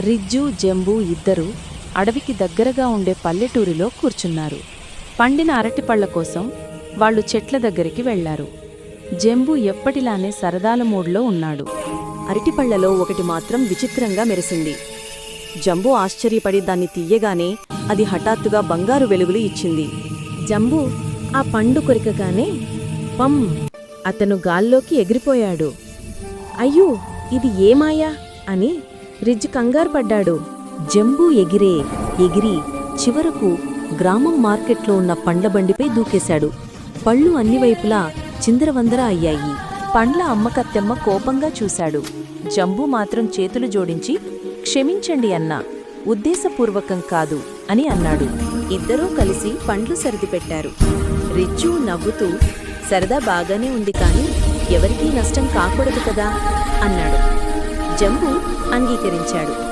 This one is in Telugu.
రిజ్జు జంబు ఇద్దరూ అడవికి దగ్గరగా ఉండే పల్లెటూరిలో కూర్చున్నారు. పండిన అరటిపళ్ళ కోసం వాళ్ళు చెట్ల దగ్గరికి వెళ్ళారు జంబు ఎప్పటిలానే సరదాల మూడ్లో ఉన్నాడు. అరటిపళ్ళలో ఒకటి మాత్రం విచిత్రంగా మెరిసింది. జంబు ఆశ్చర్యపడి దాన్ని తీయగానే అది హఠాత్తుగా బంగారు వెలుగులు ఇచ్చింది. జంబు ఆ పండు కొరికగానే పం అతను గాల్లోకి ఎగిరిపోయాడు. అయ్యో ఇది ఏమాయా అని రిజ్జు కంగారు పడ్డాడు. జంబు ఎగిరే ఎగిరి చివరకు గ్రామం మార్కెట్లో ఉన్న పండ్ల బండిపై దూకేశాడు. పళ్ళు అన్ని వైపులా చిందరవందర అయ్యాయి. పండ్ల అమ్మకత్తెమ్మ కోపంగా చూశాడు. జంబు మాత్రం చేతులు జోడించి క్షమించండి అన్నా ఉద్దేశపూర్వకం కాదు అని అన్నాడు. ఇద్దరూ కలిసి పండ్లు సరిదిపెట్టారు. రిచ్చు నవ్వుతూ సరదా బాగానే ఉంది కాని ఎవరికీ నష్టం కాకూడదు కదా అన్నాడు. జంబు అంగీకరించాడు.